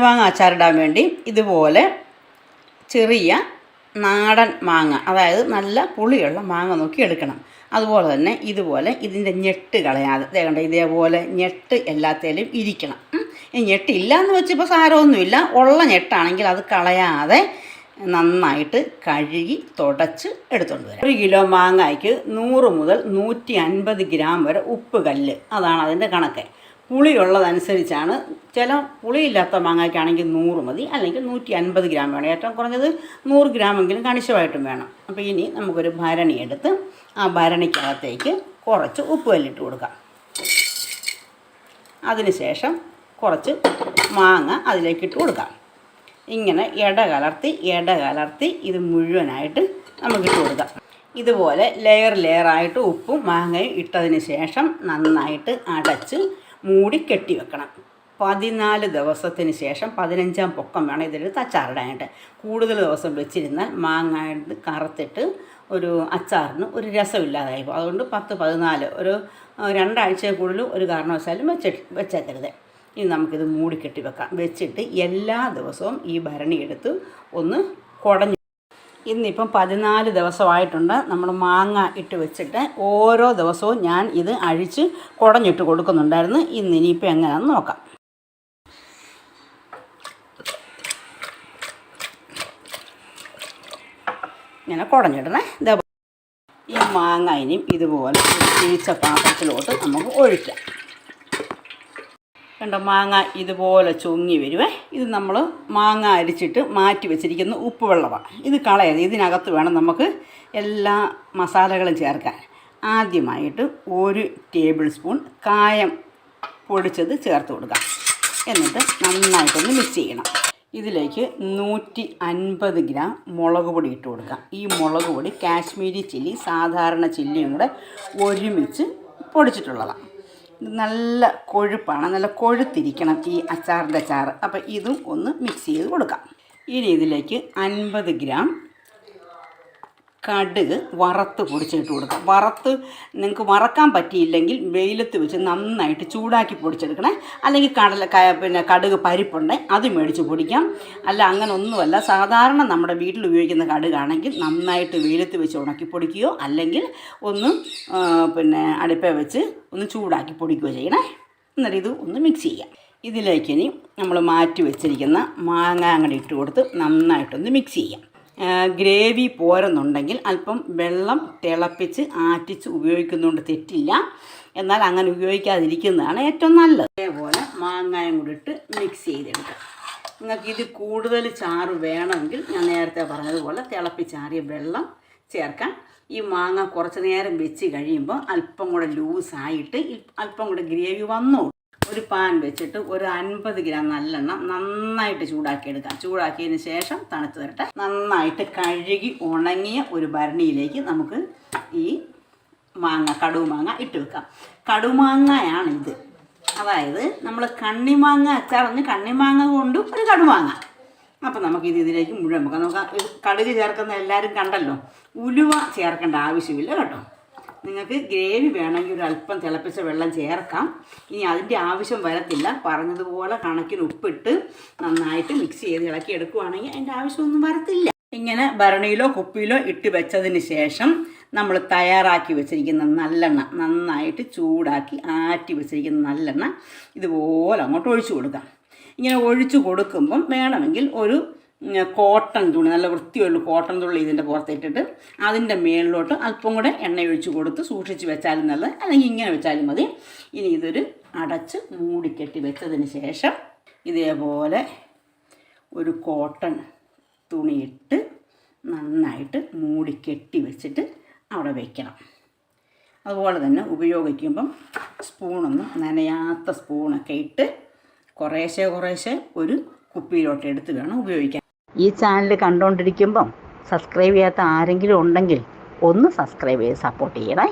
മാങ്ങ അച്ചാറിടാൻ വേണ്ടി ഇതുപോലെ ചെറിയ നാടൻ മാങ്ങ അതായത് നല്ല പുളിയുള്ള മാങ്ങ നോക്കി എടുക്കണം. അതുപോലെ തന്നെ ഇതുപോലെ ഇതിന്റെ ഞെട്ട് കളയാതെ. ദേ കണ്ടോ ഇതേപോലെ ഞെട്ട് എല്ലാത്തേലും ഇരിക്കണം. ഉം. ഈ ഞെട്ട് ഇല്ല എന്ന് വെച്ചിപ്പോൾ സാരമൊന്നുമില്ല. ഉള്ള ഞെട്ടാണെങ്കിൽ അത് കളയാതെ നന്നായിട്ട് കഴുകി തുടച്ച് എടുത്തുകൊണ്ട് വരാം. ഒരു കിലോ മാങ്ങയ്ക്ക് നൂറ് മുതൽ നൂറ്റി അൻപത് ഗ്രാം വരെ ഉപ്പ് കല്ല്. അതാണ് അതിന്റെ കണക്ക്. പുളിയുള്ളതനുസരിച്ചാണ്. ചില പുളിയില്ലാത്ത മാങ്ങയ്ക്കാണെങ്കിൽ നൂറ് മതി അല്ലെങ്കിൽ നൂറ്റി അൻപത് ഗ്രാം വേണം. ഏറ്റവും കുറഞ്ഞത് നൂറ് ഗ്രാമെങ്കിലും കണിശമായിട്ടും വേണം. അപ്പോൾ ഇനി നമുക്കൊരു ഭരണി എടുത്ത് ആ ഭരണിക്കകത്തേക്ക് കുറച്ച് ഉപ്പ് കല്ലിട്ട് കൊടുക്കാം. അതിനുശേഷം കുറച്ച് മാങ്ങ അതിലേക്ക് ഇട്ട് കൊടുക്കാം. ഇങ്ങനെ ഇട കലർത്തി ഇട കലർത്തി ഇത് മുഴുവനായിട്ട് നമുക്ക് ഇട്ട് കൊടുക്കാം. ഇതുപോലെ ലെയർ ലെയറായിട്ട് ഉപ്പും മാങ്ങയും ഇട്ടതിന് ശേഷം നന്നായിട്ട് അടച്ച് മൂടി കെട്ടി വെക്കണം. പതിനാല് ദിവസത്തിന് ശേഷം പതിനഞ്ചാം പൊക്കം വേണം ഇതിൽ അച്ചാറിടാനായിട്ട്. കൂടുതൽ ദിവസം വെച്ചിരുന്നാൽ മാങ്ങ കറുത്തിട്ട് ഒരു അച്ചാറിന് ഒരു രസമില്ലാതായി പോകും. അതുകൊണ്ട് പത്ത് പതിനാല് ഒരു രണ്ടാഴ്ച കൂടുതൽ ഒരു കാരണവശാലും വെച്ച വെച്ചേക്കരുത്. ഇനി നമുക്കിത് മൂടിക്കെട്ടി വെക്കാം. വെച്ചിട്ട് എല്ലാ ദിവസവും ഈ ഭരണി എടുത്ത് ഒന്ന് കുടഞ്ഞ് ഇന്നിപ്പം പതിനാല് ദിവസമായിട്ടുണ്ട്. നമ്മൾ മാങ്ങ ഇട്ട് വെച്ചിട്ട് ഓരോ ദിവസവും ഞാൻ ഇത് അഴിച്ച് കുടഞ്ഞിട്ട് കൊടുക്കുന്നുണ്ടായിരുന്നു. ഇന്ന് ഇനിയിപ്പോൾ എങ്ങനെയാണെന്ന് നോക്കാം. ഇങ്ങനെ കുടഞ്ഞിടണേ. ഈ മാങ്ങ ഇനിയും ഇതുപോലെ ഒരു കിഴിച്ച പാത്രത്തിലോട്ട് നമുക്ക് ഒഴിക്കാം. കണ്ടോ മാങ്ങ ഇതുപോലെ ചൊങ്ങി വരുവേ. ഇത് നമ്മൾ മാങ്ങ അരിച്ചിട്ട് മാറ്റി വെച്ചിരിക്കുന്ന ഉപ്പ് വെള്ളമാണ്. ഇത് കളയരുത്. ഇതിനകത്ത് വേണം നമുക്ക് എല്ലാ മസാലകളും ചേർക്കാൻ. ആദ്യമായിട്ട് ഒരു ടേബിൾ സ്പൂൺ കായം പൊടിച്ചത് ചേർത്ത് കൊടുക്കാം എന്നിട്ട് നന്നായിട്ടൊന്ന് മിക്സ് ചെയ്യണം. ഇതിലേക്ക് നൂറ്റി അൻപത് ഗ്രാം മുളക് പൊടി ഇട്ട് കൊടുക്കാം ഈ മുളക് പൊടി കാശ്മീരി ചില്ലി സാധാരണ ചില്ലിയും കൂടെ ഒരുമിച്ച് പൊടിച്ചിട്ടുള്ളതാണ്. നല്ല കൊഴുപ്പാണ്. നല്ല കൊഴുത്തിരിക്കണം ഈ അച്ചാറിന്റെ അച്ചാറ്. അപ്പോൾ ഇതും ഒന്ന് മിക്സ് ചെയ്ത് കൊടുക്കാം. ഇനി ഇതിലേക്ക് അൻപത് ഗ്രാം കടുക് വറുത്ത് പൊടിച്ചിട്ട് കൊടുക്കാം വറുത്ത് നിങ്ങൾക്ക് വറക്കാൻ പറ്റിയില്ലെങ്കിൽ വെയിലത്ത് വെച്ച് നന്നായിട്ട് ചൂടാക്കി പൊടിച്ചെടുക്കണേ. അല്ലെങ്കിൽ കടല പിന്നെ കടുക് പരിപ്പുണ്ട് അത് മേടിച്ച് പൊടിക്കാം. അല്ല അങ്ങനെ ഒന്നുമല്ല. സാധാരണ നമ്മുടെ വീട്ടിൽ ഉപയോഗിക്കുന്ന കടുകാണെങ്കിൽ നന്നായിട്ട് വെയിലത്ത് വെച്ച് ഉണക്കി പൊടിക്കുകയോ അല്ലെങ്കിൽ ഒന്ന് പിന്നെ അടുപ്പേ വെച്ച് ഒന്ന് ചൂടാക്കി പൊടിക്കുകയോ ചെയ്യണേ. എന്നിട്ട് ഇത് ഒന്ന് മിക്സ് ചെയ്യാം. ഇതിലേക്ക് ഇനി നമ്മൾ മാറ്റി വെച്ചിരിക്കുന്ന മാങ്ങ അങ്ങോട്ട് ഇട്ട് കൊടുത്ത് നന്നായിട്ടൊന്ന് മിക്സ് ചെയ്യാം. ഗ്രേവി പോരെന്നുണ്ടെങ്കിൽ അല്പം വെള്ളം തിളപ്പിച്ച് ആറ്റിച്ച് ഉപയോഗിക്കുന്നതുകൊണ്ട് തെറ്റില്ല. എന്നാൽ അങ്ങനെ ഉപയോഗിക്കാതിരിക്കുന്നതാണ് ഏറ്റവും നല്ലത്. അതേപോലെ മാങ്ങായും കൂടി ഇട്ട് മിക്സ് ചെയ്തെടുക്കുക. നിങ്ങൾക്ക് ഇത് കൂടുതൽ ചാറ് വേണമെങ്കിൽ ഞാൻ നേരത്തെ പറഞ്ഞതുപോലെ തിളപ്പിച്ചാറിയ വെള്ളം ചേർക്കാം. ഈ മാങ്ങ കുറച്ച് നേരം വെച്ച് കഴിയുമ്പോൾ അല്പം കൂടെ ലൂസായിട്ട് അല്പം കൂടെ ഗ്രേവി വന്നോളൂ. ഒരു പാൻ വെച്ചിട്ട് ഒരു അൻപത് ഗ്രാം നല്ലെണ്ണ നന്നായിട്ട് ചൂടാക്കി എടുക്കാം ചൂടാക്കിയതിന് ശേഷം തണുത്ത് തരട്ടെ നന്നായിട്ട് കഴുകി ഉണങ്ങിയ ഒരു ഭരണിയിലേക്ക് നമുക്ക് ഈ മാങ്ങ കടുമാങ്ങ ഇട്ട് വെക്കാം. കടുമാങ്ങയാണിത് അതായത് നമ്മൾ കണ്ണിമാങ്ങ അച്ചാറിന് കണ്ണിമാങ്ങ കൊണ്ടും ഒരു കടുമാങ്ങ അപ്പം നമുക്ക് ഇത് ഇതിലേക്ക് മുഴുവൻ നമുക്ക് ഇത് കടുക് ചേർക്കുന്ന എല്ലാവരും കണ്ടല്ലോ? ഉലുവ ചേർക്കേണ്ട ആവശ്യമില്ല കേട്ടോ. നിങ്ങൾക്ക് ഗ്രേവി വേണമെങ്കിൽ ഒരു അല്പം തിളപ്പിച്ച വെള്ളം ചേർക്കാം. ഇനി അതിന്റെ ആവശ്യം വരത്തില്ല. പറഞ്ഞതുപോലെ കണക്കിന് ഉപ്പിട്ട് നന്നായിട്ട് മിക്സ് ചെയ്ത് ഇളക്കി എടുക്കുവാണെങ്കിൽ അതിന്റെ ആവശ്യമൊന്നും വരത്തില്ല. ഇങ്ങനെ ഭരണിയിലോ കുപ്പിയിലോ ഇട്ട് വെച്ചതിന് ശേഷം നമ്മൾ തയ്യാറാക്കി വെച്ചിരിക്കുന്ന നല്ലെണ്ണ നന്നായിട്ട് ചൂടാക്കി ആറ്റി വെച്ചിരിക്കുന്ന നല്ലെണ്ണ ഇതുപോലെ അങ്ങോട്ട് ഒഴിച്ചു കൊടുക്കാം. ഇങ്ങനെ ഒഴിച്ചു കൊടുക്കുമ്പം വേണമെങ്കിൽ ഒരു കോട്ടൺ തുണി നല്ല വൃത്തിയുള്ള കോട്ടൺ തുള്ളി ഇതിന്റെ പുറത്തിട്ടിട്ട് അതിന്റെ മേളിലോട്ട് അല്പം കൂടെ എണ്ണ ഒഴിച്ച് കൊടുത്ത് സൂക്ഷിച്ച് വെച്ചാലും നല്ലത്. അല്ലെങ്കിൽ ഇങ്ങനെ വെച്ചാലും മതി. ഇനി ഇതൊരു അടച്ച് മൂടിക്കെട്ടി വെച്ചതിന് ശേഷം ഇതേപോലെ ഒരു കോട്ടൺ തുണിയിട്ട് നന്നായിട്ട് മൂടിക്കെട്ടി വെച്ചിട്ട് അവിടെ വയ്ക്കണം അതുപോലെ തന്നെ ഉപയോഗിക്കുമ്പം സ്പൂണൊന്നും നനയാത്ത സ്പൂണൊക്കെ ഇട്ട് കുറേശ്ശെ കുറേശ്ശെ ഒരു കുപ്പിയിലോട്ട് എടുത്ത് വേണം ഉപയോഗിക്കാൻ. ഈ ചാനൽ കണ്ടുകൊണ്ടിരിക്കുമ്പം സബ്സ്ക്രൈബ് ചെയ്യാത്ത ആരെങ്കിലും ഉണ്ടെങ്കിൽ ഒന്ന് സബ്സ്ക്രൈബ് ചെയ്ത് സപ്പോർട്ട് ചെയ്യണേ.